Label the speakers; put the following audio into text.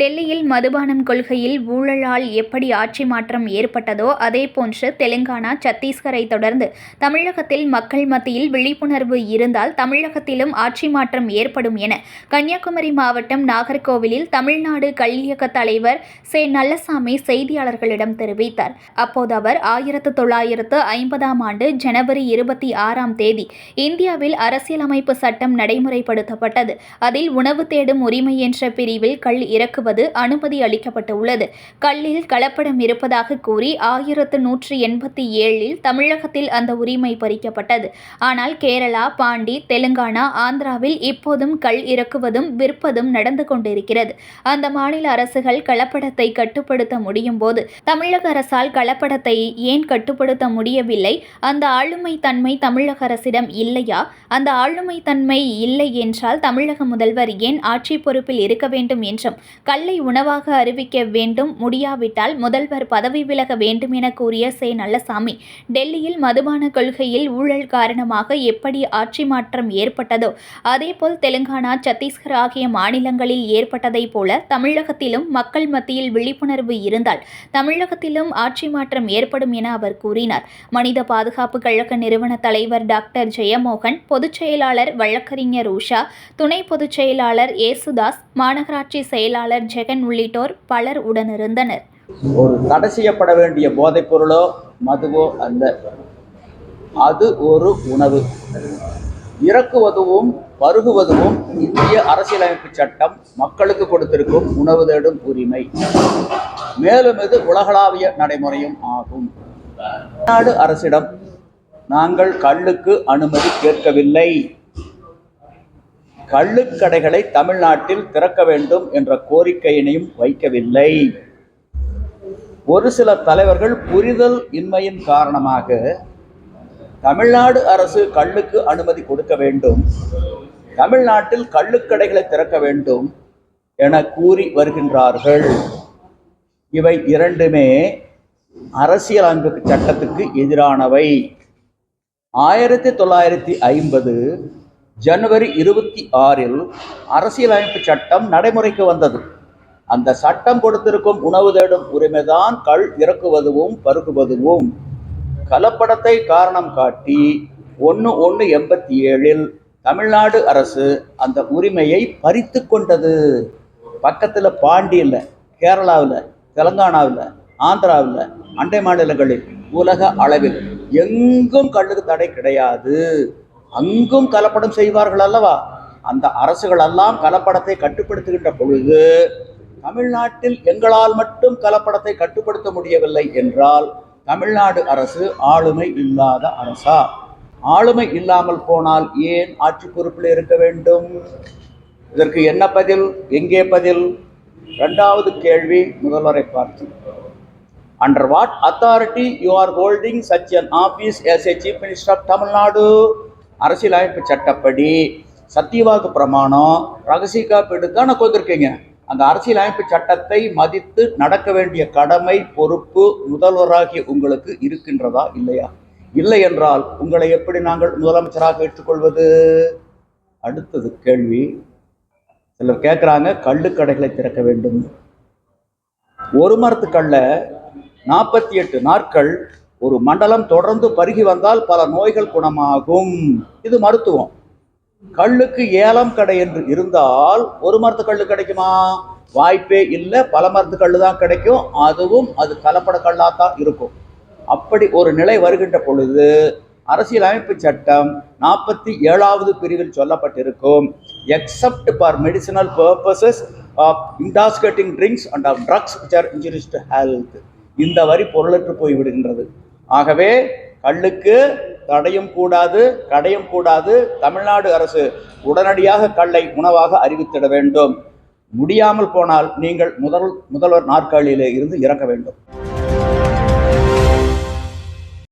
Speaker 1: டெல்லியில் மதுபானம் கொள்கையில் ஊழலால் எப்படி ஆட்சி மாற்றம் ஏற்பட்டதோ அதேபோன்று தெலுங்கானா சத்தீஸ்கரை தொடர்ந்து தமிழகத்தில் மக்கள் மத்தியில் விழிப்புணர்வு இருந்தால் தமிழகத்திலும் ஆட்சி மாற்றம் ஏற்படும் என கன்னியாகுமரி மாவட்டம் நாகர்கோவிலில் தமிழ்நாடு கல்வியக்க தலைவர் சே. நல்லசாமி செய்தியாளர்களிடம் தெரிவித்தார். அப்போது அவர் ஆயிரத்து தொள்ளாயிரத்து ஐம்பதாம் ஆண்டு ஜனவரி இருபத்தி ஆறாம் தேதி இந்தியாவில் அரசியலமைப்பு சட்டம் நடைமுறைப்படுத்தப்பட்டது. அதில் உணவு தேடும் உரிமை என்ற பிரிவில் கல் இறக்குவது அனுமதி அளிக்கப்பட்டுள்ளது. கல்லில் கலப்படம் இருப்பதாக கூறி ஆயிரத்து நூற்றி எண்பத்தி ஏழில் தமிழகத்தில் அந்த உரிமை பறிக்கப்பட்டது. ஆனால் கேரளா பாண்டி தெலுங்கானா ஆந்திராவில் இப்போதும் கல் இறக்குவதும் விற்பதும் நடந்து கொண்டிருக்கிறது. அந்த மாநில அரசுகள் கலப்படத்தை கட்டுப்படுத்த முடியும் போது தமிழக அரசால் கலப்படத்தை ஏன் கட்டுப்படுத்த முடியவில்லை? அந்த ஆளுமை தன்மை தமிழக அரசிடம் இல்லையா? அந்த ஆளுமை தன்மை இல்லை என்றால் தமிழக முதல்வர் ஏன் ஆட்சி பொறுப்பில் இருக்க வேண்டும் என்றும் கல்லை உணவாக அறிவிக்க வேண்டும். முடியாவிட்டால் முதல்வர் பதவி விலக வேண்டும் என கூறிய சே. நல்லசாமி டெல்லியில் மதுபான கொள்கையில் ஊழல் காரணமாக எப்படி ஆட்சி மாற்றம் ஏற்பட்டதோ அதேபோல் தெலுங்கானா சத்தீஸ்கர் ஆகிய மாநிலங்களில் ஏற்பட்டதைப் போல தமிழகத்திலும் மக்கள் மத்தியில் விழிப்புணர்வு இருந்தால் தமிழகத்திலும் ஆட்சி மாற்றம் ஏற்படும் என அவர் கூறினார். மனித பாதுகாப்பு கழக நிறுவன தலைவர் டாக்டர் ஜெயமோகன் பொதுச் செயலாளர் வழக்கறிஞர் உஷா துணை பொதுச் செயலாளர் ஏசுதாஸ் மாநகராட்சி செயலாளர் ஜெகன் உள்ளிட்டோர் பலர் உடனிருந்தனர்.
Speaker 2: ஒரு தடை செய்யப்பட வேண்டிய போதைப் பொருளோ மதுவோ அல்ல. அது ஒரு உணவு. இறக்குவதும் பருகுவதும் இந்திய அரசியலமைப்பு சட்டம் மக்களுக்கு கொடுத்திருக்கும் உணவு தேடும் உரிமை. மேலும் இது உலகளாவிய நடைமுறையும் ஆகும். நாடு அரசிடம் நாங்கள் கல்லுக்கு அனுமதி கேட்கவில்லை. கள்ளுக்கடைகளை தமிழ்நாட்டில் திறக்க வேண்டும் என்ற கோரிக்கையினையும் வைக்கவில்லை. ஒரு சில தலைவர்கள் புரிதல் இன்மையின் காரணமாக தமிழ்நாடு அரசு கள்ளுக்கு அனுமதி கொடுக்க வேண்டும் தமிழ்நாட்டில் கள்ளுக்கடைகளை திறக்க வேண்டும் என கூறி வருகின்றார்கள். இவை இரண்டுமே அரசியலமைப்பு சட்டத்துக்கு எதிரானவை. ஆயிரத்தி தொள்ளாயிரத்தி ஐம்பது ஜனவரி இருபத்தி ஆறில் அரசியலமைப்பு சட்டம் நடைமுறைக்கு வந்தது. அந்த சட்டம் கொடுத்திருக்கும் உணவு தேடும் உரிமைதான் கள் இறக்குவதுவும் பருகுவதுவும். கலப்படத்தை காரணம் காட்டி ஒன்று ஒன்று எண்பத்தி ஏழில் தமிழ்நாடு அரசு அந்த உரிமையை பறித்து கொண்டது. பக்கத்தில் பாண்டியில் கேரளாவில் தெலங்கானாவில் ஆந்திராவில் அண்டை மாநிலங்களில் உலக அளவில் எங்கும் கல்லுக்கு தடை கிடையாது. அங்கும் கலப்படம் செய்வார்கள் அல்லவா? அந்த அரசுகள் எல்லாம் கலப்படத்தை கட்டுப்படுத்துகின்ற பொழுது தமிழ்நாட்டில் எங்களால் மட்டும் கலப்படத்தை கட்டுப்படுத்த முடியவில்லை என்றால் தமிழ்நாடு அரசு ஆளுமை இல்லாத அரசா? ஆளுமை இல்லாமல் போனால் ஏன் ஆட்சி பொறுப்பில் இருக்க வேண்டும்? இதற்கு என்ன பதில்? எங்கே பதில்? இரண்டாவது கேள்வி முதல்வரை பார்த்து. Under what authority you are holding such an office as a chief minister of Tamil Nadu. அரசியலமைப்பு சட்டப்படி சத்தியவாக்கு பிரமாணம் ரகசிய காப்பீடு தான் கொடுத்துருக்கீங்க அந்த அரசியலமைப்பு சட்டத்தை மதித்து நடக்க வேண்டிய கடமை பொறுப்பு முதல்வராகிய உங்களுக்கு இருக்கின்றதா இல்லையா? இல்லை என்றால் உங்களை எப்படி நாங்கள் முதலமைச்சராக ஏற்றுக்கொள்வது? அடுத்தது கேள்வி. சிலர் கேட்குறாங்க கள்ளுக்கடைகளை திறக்க வேண்டும். ஒரு மரத்துக்கல்ல நாற்பத்தி எட்டு நாட்கள் ஒரு மண்டலம் தொடர்ந்து பருகி வந்தால் பல நோய்கள் குணமாகும். இது மருத்துவம். கல்லுக்கு ஏலம் கடை என்று இருந்தால் ஒரு மரத்து கல் கிடைக்குமா? வாய்ப்பே இல்லை. பல மரத்து கல்லு தான் கிடைக்கும். அதுவும் அது கலப்பட கல்லாக தான் இருக்கும். அப்படி ஒரு நிலை வருகின்ற பொழுது அரசியலமைப்பு சட்டம் நாற்பத்தி ஏழாவது பிரிவில் சொல்லப்பட்டிருக்கும். Except for medicinal purposes of intoxicating drinks and of drugs which are injurious to health இந்த வரி பொருளற்று போய்விடுகின்றது ஆகவே கல்லுக்கு தடையும் கூடாது கடையும் கூடாது. தமிழ்நாடு அரசு உடனடியாக கல்லை உணவாக அறிவித்திட வேண்டும். முடியாமல் போனால் நீங்கள் முதல் முதல்வர் நாற்காலியிலே இருந்து இறக்க வேண்டும்.